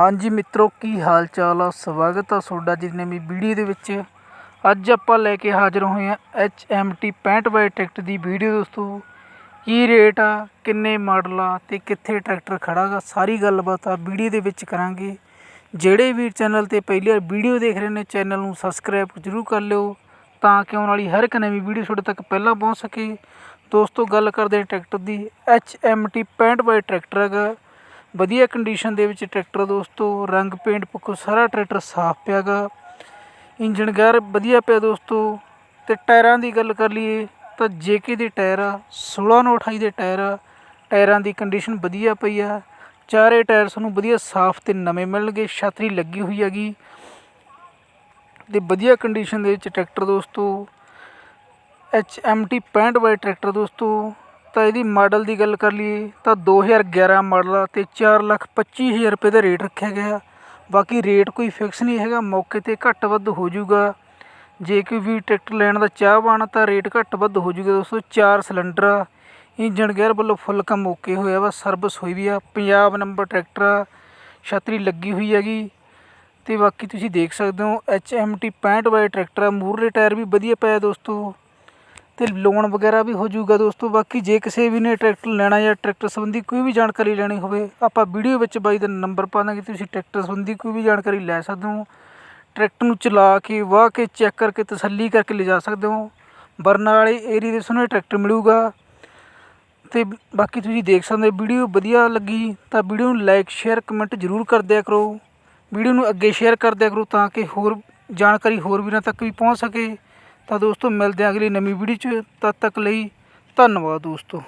ਹਾਂਜੀ ਮਿੱਤਰੋ, ਕੀ ਹਾਲ ਚਾਲ ਆ? ਸਵਾਗਤ ਆ ਤੁਹਾਡਾ ਜੀ ਨਵੀਂ ਵੀਡੀਓ ਦੇ ਵਿੱਚ। ਅੱਜ ਆਪਾਂ ਲੈ ਕੇ ਹਾਜ਼ਰ ਹੋਏ ਆ ਟੀ 65 ਬਾਈ ਟਰੈਕਟਰ ਦੀ ਵੀਡੀਓ ਦੋਸਤੋ। ਕੀ ਰੇਟ ਆ, ਕਿੰਨੇ ਮਾਡਲ ਆ ਤੇ ਕਿੱਥੇ ਟਰੈਕਟਰ ਖੜਾਗਾ ਸਾਰੀ ਗੱਲਬਾਤ ਆ ਵੀਡੀਓ ਦੇ ਵਿੱਚ ਕਰਾਂਗੇ। ਜਿਹੜੇ ਵੀ ਚੈਨਲ ਤੇ ਪਹਿਲੀ ਵਾਰ ਵੀਡੀਓ ਦੇਖ ਰਹੇ ਨੇ, ਚੈਨਲ ਨੂੰ ਸਬਸਕ੍ਰਾਈਬ ਜ਼ਰੂਰ ਕਰ ਲਿਓ ਤਾਂ ਕਿ ਆਉਣ ਵਾਲੀ ਹਰ ਇੱਕ ਨਵੀਂ ਵੀਡੀਓ ਤੁਹਾਡੇ ਤੱਕ ਪਹਿਲਾਂ ਪਹੁੰਚ ਸਕੇ। ਦੋਸਤੋ, ਗੱਲ ਕਰਦੇ ਟਰੈਕਟਰ ਦੀ। HMT 65 ਬਾਈ ਟਰੈਕਟਰ ਹੈਗਾ। ਵਧੀਆ ਕੰਡੀਸ਼ਨ ਦੇ ਵਿੱਚ ਟਰੈਕਟਰ ਦੋਸਤੋ, ਰੰਗ ਪੇਂਟ ਪੱਖੋਂ ਸਾਰਾ ਟਰੈਕਟਰ ਸਾਫ਼ ਪਿਆ ਗਾ ਇੰਜਨ ਗੇਅਰ ਵਧੀਆ ਪਿਆ ਦੋਸਤੋ। ਤੇ ਟਾਇਰਾਂ ਦੀ ਗੱਲ ਕਰ ਲਈਏ ਤਾਂ ਜੇਕੇ ਦੇ ਟਾਇਰ ਆ 16 ਨੌ 28 ਦੇ ਟਾਇਰ ਆ, ਟਾਇਰਾਂ ਦੀ ਕੰਡੀਸ਼ਨ ਵਧੀਆ ਪਈ ਆ। ਚਾਰੇ ਟਾਇਰ ਸਾਨੂੰ ਵਧੀਆ ਸਾਫ਼ ਤੇ ਨਵੇਂ ਮਿਲਣਗੇ, ਛਤਰੀ ਲੱਗੀ ਹੋਈ ਹੈਗੀ। ਤੇ ਵਧੀਆ ਕੰਡੀਸ਼ਨ ਦੇ ਵਿੱਚ ਟਰੈਕਟਰ ਦੋਸਤੋ HMT 65 ਬਾਈ ਟਰੈਕਟਰ ਦੋਸਤੋ ਤਾਂ ਇਹਦੀ ਮਾਡਲ ਦੀ ਗੱਲ ਕਰ ਲਈਏ, ਤਾਂ 2011 ਮਾਡਲ ਆ ਅਤੇ ਚਾਰ ਲੱਖ ਪੱਚੀ ਹਜ਼ਾਰ ਰੁਪਏ ਦਾ ਰੇਟ ਰੱਖਿਆ ਗਿਆ। ਬਾਕੀ ਰੇਟ ਕੋਈ ਫਿਕਸ ਨਹੀਂ ਹੈਗਾ, ਮੌਕੇ ਤੇ ਘੱਟ ਵੱਧ ਹੋ ਜੂਗਾ ਜੇ ਕੋਈ ਵੀ ਟਰੈਕਟਰ ਲੈਣ ਦਾ ਚਾਹਵਾਨ ਆ, ਤਾਂ ਰੇਟ ਘੱਟ ਵੱਧ ਹੋ ਜੂਗਾ ਦੋਸਤੋ, ਚਾਰ ਸਿਲੰਡਰ ਆ। ਇੰਜਣ ਗੇਅਰ ਵੱਲੋਂ ਫੁੱਲ ਕੰਮ ਓਕੇ ਹੋਇਆ ਵਾ ਸਰਵਿਸ ਹੋਈ ਵੀ ਆ ਪੰਜਾਬ ਨੰਬਰ ਟਰੈਕਟਰ ਆ, ਛਤਰੀ ਲੱਗੀ ਹੋਈ ਹੈਗੀ। ਤੇ ਬਾਕੀ ਤੁਸੀਂ ਦੇਖ ਸਕਦੇ ਹੋ HMT 65 ਬਾਈ ਟਰੈਕਟਰ ਆ ਮੂਰਲੇ ਟਾਇਰ ਵੀ ਵਧੀਆ ਪਏ ਦੋਸਤੋ। ਅਤੇ ਲੋਨ ਵਗੈਰਾ ਵੀ ਹੋ ਜਾਊਗਾ ਦੋਸਤੋ। ਬਾਕੀ ਜੇ ਕਿਸੇ ਵੀ ਨੇ ਟਰੈਕਟਰ ਲੈਣਾ ਜਾਂ ਟਰੈਕਟਰ ਸੰਬੰਧੀ ਕੋਈ ਵੀ ਜਾਣਕਾਰੀ ਲੈਣੀ ਹੋਵੇ, ਆਪਾਂ ਵੀਡੀਓ ਵਿੱਚ ਬਾਈ ਦਾ ਨੰਬਰ ਪਾ ਦਾਂਗੇ, ਤੁਸੀਂ ਟਰੈਕਟਰ ਸੰਬੰਧੀ ਕੋਈ ਵੀ ਜਾਣਕਾਰੀ ਲੈ ਸਕਦੇ ਹੋ। ਟਰੈਕਟਰ ਨੂੰ ਚਲਾ ਕੇ, ਵਾਹ ਕੇ ਚੈੱਕ ਕਰਕੇ, ਤਸੱਲੀ ਕਰਕੇ ਲਿਜਾ ਸਕਦੇ ਹੋ। ਬਰਨਾਲੇ ਏਰੀਆ ਦੇ ਸਾਨੂੰ ਟਰੈਕਟਰ ਮਿਲੂਗਾ। ਤੇ ਬਾਕੀ ਤੁਸੀਂ ਦੇਖ ਸਕਦੇ ਹੋ, ਵੀਡੀਓ ਵਧੀਆ ਲੱਗੀ ਤਾਂ ਵੀਡੀਓ ਨੂੰ ਲਾਈਕ, ਸ਼ੇਅਰ, ਕਮੈਂਟ ਜ਼ਰੂਰ ਕਰ ਦਿਆ ਕਰੋ। ਵੀਡੀਓ ਨੂੰ ਅੱਗੇ ਸ਼ੇਅਰ ਕਰ ਦਿਆ ਕਰੋ ਤਾਂ ਕਿ ਹੋਰ ਜਾਣਕਾਰੀ ਹੋਰ ਵੀਰਾਂ ਤੱਕ ਵੀ ਪਹੁੰਚ ਸਕੇ। ਤਾਂ ਦੋਸਤੋ ਮਿਲਦੇ ਹਾਂ ਅਗਲੀ ਨਵੀਂ ਵੀਡੀਓ 'ਚ। ਤਦ ਤੱਕ ਲਈ ਧੰਨਵਾਦ ਦੋਸਤੋ।